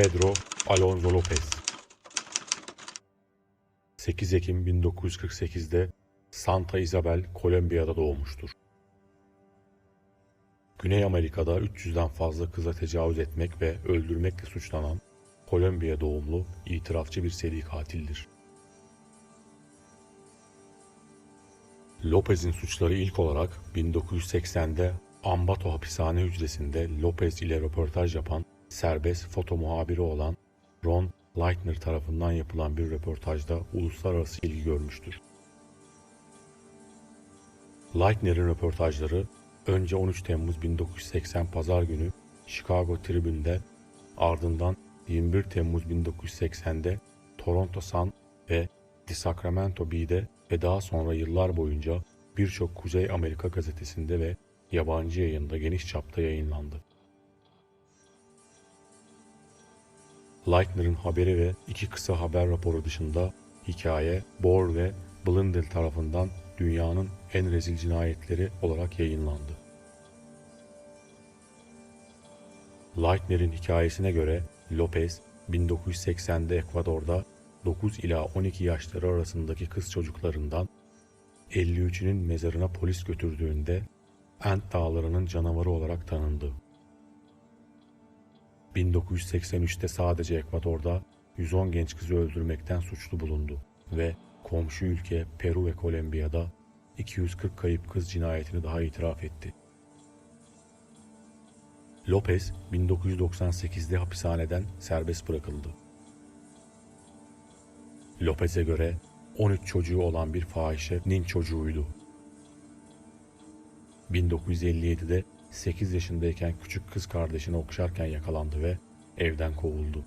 Pedro Alonso Lopez 8 Ekim 1948'de Santa Isabel, Kolombiya'da doğmuştur. Güney Amerika'da 300'den fazla kıza tecavüz etmek ve öldürmekle suçlanan Kolombiya doğumlu itirafçı bir seri katildir. Lopez'in suçları ilk olarak 1980'de Ambato hapishane hücresinde Lopez ile röportaj yapan serbest foto muhabiri olan Ron Leitner tarafından yapılan bir röportajda uluslararası ilgi görmüştür. Leitner'in röportajları önce 13 Temmuz 1980 Pazar günü Chicago Tribune'de ardından 21 Temmuz 1980'de Toronto Sun ve The Sacramento Bee'de ve daha sonra yıllar boyunca birçok Kuzey Amerika gazetesinde ve yabancı yayında geniş çapta yayınlandı. Leitner'ın haberi ve iki kısa haber raporu dışında hikaye Bohr ve Blundell tarafından dünyanın en rezil cinayetleri olarak yayınlandı. Leitner'in hikayesine göre Lopez 1980'de Ekvador'da 9 ila 12 yaşları arasındaki kız çocuklarından 53'ünün mezarına polis götürdüğünde Ant Dağları'nın canavarı olarak tanındı. 1983'te sadece Ekvador'da 110 genç kızı öldürmekten suçlu bulundu ve komşu ülke Peru ve Kolombiya'da 240 kayıp kız cinayetini daha itiraf etti. Lopez 1998'de hapishaneden serbest bırakıldı. Lopez'e göre 13 çocuğu olan bir fahişenin çocuğuydu. 1957'de 8 yaşındayken küçük kız kardeşini okşarken yakalandı ve evden kovuldu.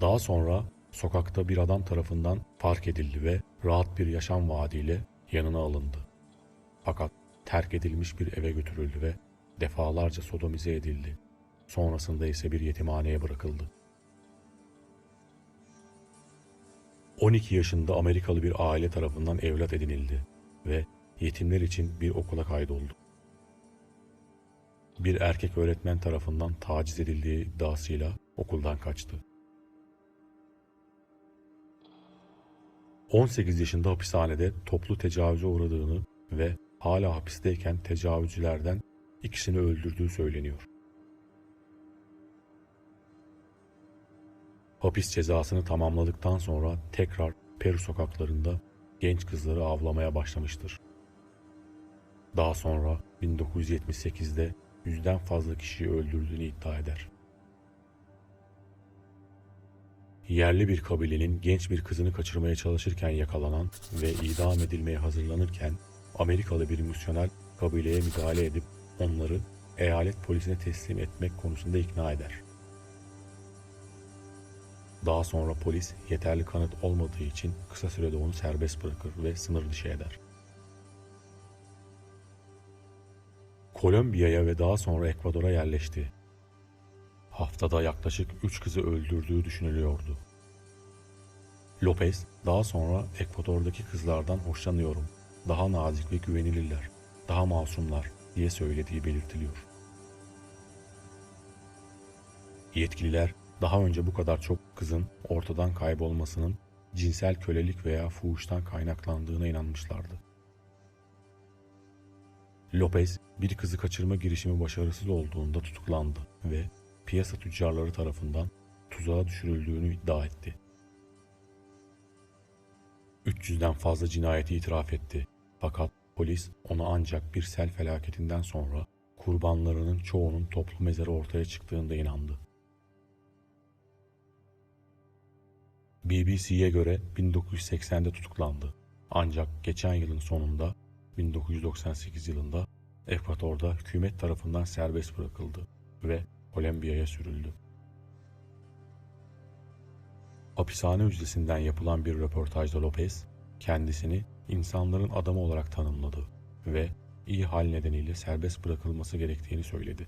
Daha sonra sokakta bir adam tarafından fark edildi ve rahat bir yaşam vaadiyle yanına alındı. Fakat terk edilmiş bir eve götürüldü ve defalarca sodomize edildi. Sonrasında ise bir yetimhaneye bırakıldı. 12 yaşında Amerikalı bir aile tarafından evlat edinildi ve yetimler için bir okula kaydoldu. Bir erkek öğretmen tarafından taciz edildiği iddiasıyla okuldan kaçtı. 18 yaşında hapishanede toplu tecavüze uğradığını ve hala hapisteyken tecavüzcülerden ikisini öldürdüğü söyleniyor. Hapis cezasını tamamladıktan sonra tekrar Peru sokaklarında genç kızları avlamaya başlamıştır. Daha sonra 1978'de yüzden fazla kişiyi öldürdüğünü iddia eder. Yerli bir kabilenin genç bir kızını kaçırmaya çalışırken yakalanan ve idam edilmeye hazırlanırken Amerikalı bir misyoner kabileye müdahale edip onları eyalet polisine teslim etmek konusunda ikna eder. Daha sonra polis yeterli kanıt olmadığı için kısa sürede onu serbest bırakır ve sınır dışı eder. Kolombiya'ya ve daha sonra Ekvador'a yerleşti. Haftada yaklaşık 3 kızı öldürdüğü düşünülüyordu. Lopez daha sonra Ekvador'daki kızlardan hoşlanıyorum. Daha nazik ve güvenilirler, daha masumlar diye söylediği belirtiliyor. Yetkililer daha önce bu kadar çok kızın ortadan kaybolmasının cinsel kölelik veya fuhuştan kaynaklandığına inanmışlardı. Lopez bir kızı kaçırma girişimi başarısız olduğunda tutuklandı ve piyasa tüccarları tarafından tuzağa düşürüldüğünü iddia etti. 300'den fazla cinayeti itiraf etti fakat polis onu ancak bir sel felaketinden sonra kurbanlarının çoğunun toplu mezarı ortaya çıktığında inandı. BBC'ye göre 1980'de tutuklandı. Ancak geçen yılın sonunda 1998 yılında Ekvador'da hükümet tarafından serbest bırakıldı ve Kolombiya'ya sürüldü. Hapishane hücresinden yapılan bir röportajda Lopez, kendisini insanların adamı olarak tanımladı ve iyi hal nedeniyle serbest bırakılması gerektiğini söyledi.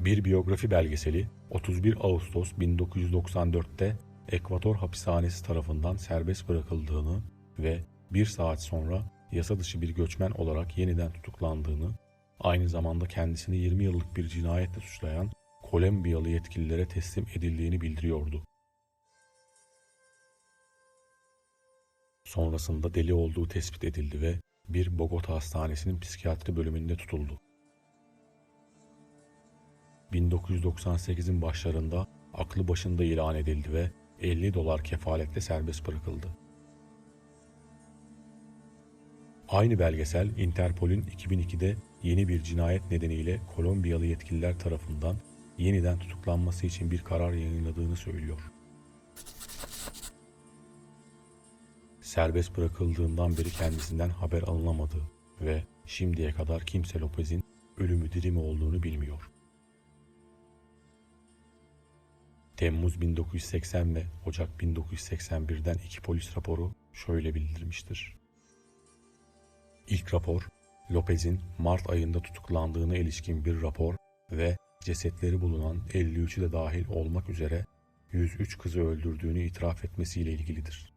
Bir biyografi belgeseli 31 Ağustos 1994'te Ekvator hapishanesi tarafından serbest bırakıldığını ve bir saat sonra yasa dışı bir göçmen olarak yeniden tutuklandığını, aynı zamanda kendisini 20 yıllık bir cinayetle suçlayan Kolombiyalı yetkililere teslim edildiğini bildiriyordu. Sonrasında deli olduğu tespit edildi ve bir Bogota hastanesinin psikiyatri bölümünde tutuldu. 1998'in başlarında aklı başında ilan edildi ve 50 dolar kefaletle serbest bırakıldı. Aynı belgesel Interpol'ün 2002'de yeni bir cinayet nedeniyle Kolombiyalı yetkililer tarafından yeniden tutuklanması için bir karar yayınladığını söylüyor. Serbest bırakıldığından beri kendisinden haber alınamadı ve şimdiye kadar kimse Lopez'in ölümü diri mi olduğunu bilmiyor. Temmuz 1980 ve Ocak 1981'den iki polis raporu şöyle bildirmiştir. İlk rapor, Lopez'in Mart ayında tutuklandığına ilişkin bir rapor ve cesetleri bulunan 53'ü de dahil olmak üzere 103 kızı öldürdüğünü itiraf etmesiyle ilgilidir.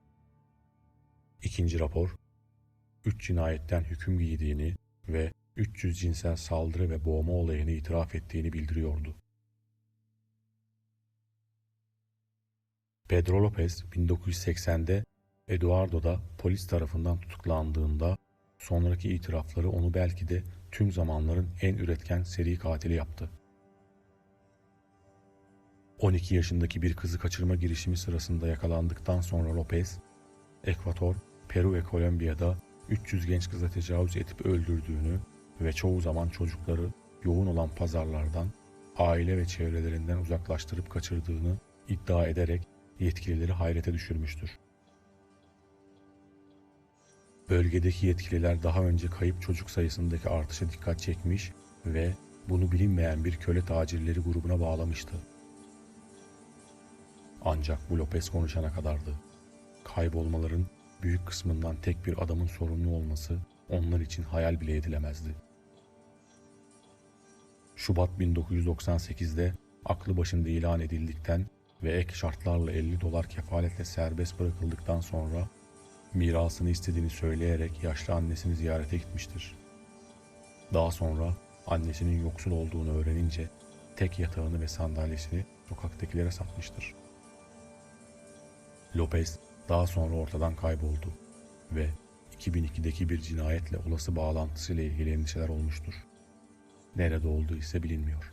İkinci rapor, 3 cinayetten hüküm giydiğini ve 300 cinsel saldırı ve boğma olayını itiraf ettiğini bildiriyordu. Pedro Lopez 1980'de Eduardo'da polis tarafından tutuklandığında sonraki itirafları onu belki de tüm zamanların en üretken seri katili yaptı. 12 yaşındaki bir kızı kaçırma girişimi sırasında yakalandıktan sonra Lopez, Ekvator, Peru ve Kolombiya'da 300 genç kıza tecavüz edip öldürdüğünü ve çoğu zaman çocukları yoğun olan pazarlardan, aile ve çevrelerinden uzaklaştırıp kaçırdığını iddia ederek yetkilileri hayrete düşürmüştür. Bölgedeki yetkililer daha önce kayıp çocuk sayısındaki artışa dikkat çekmiş ve bunu bilinmeyen bir köle tacirleri grubuna bağlamıştı. Ancak bu Lopez konuşana kadardı. Kaybolmaların büyük kısmından tek bir adamın sorumlu olması onlar için hayal bile edilemezdi. Şubat 1998'de aklı başında ilan edildikten ve ek şartlarla 50 dolar kefaletle serbest bırakıldıktan sonra mirasını istediğini söyleyerek yaşlı annesini ziyarete gitmiştir. Daha sonra annesinin yoksul olduğunu öğrenince tek yatağını ve sandalyesini sokaktakilere satmıştır. Lopez daha sonra ortadan kayboldu ve 2002'deki bir cinayetle olası bağlantısıyla ilgili endişeler olmuştur. Nerede olduğu ise bilinmiyor.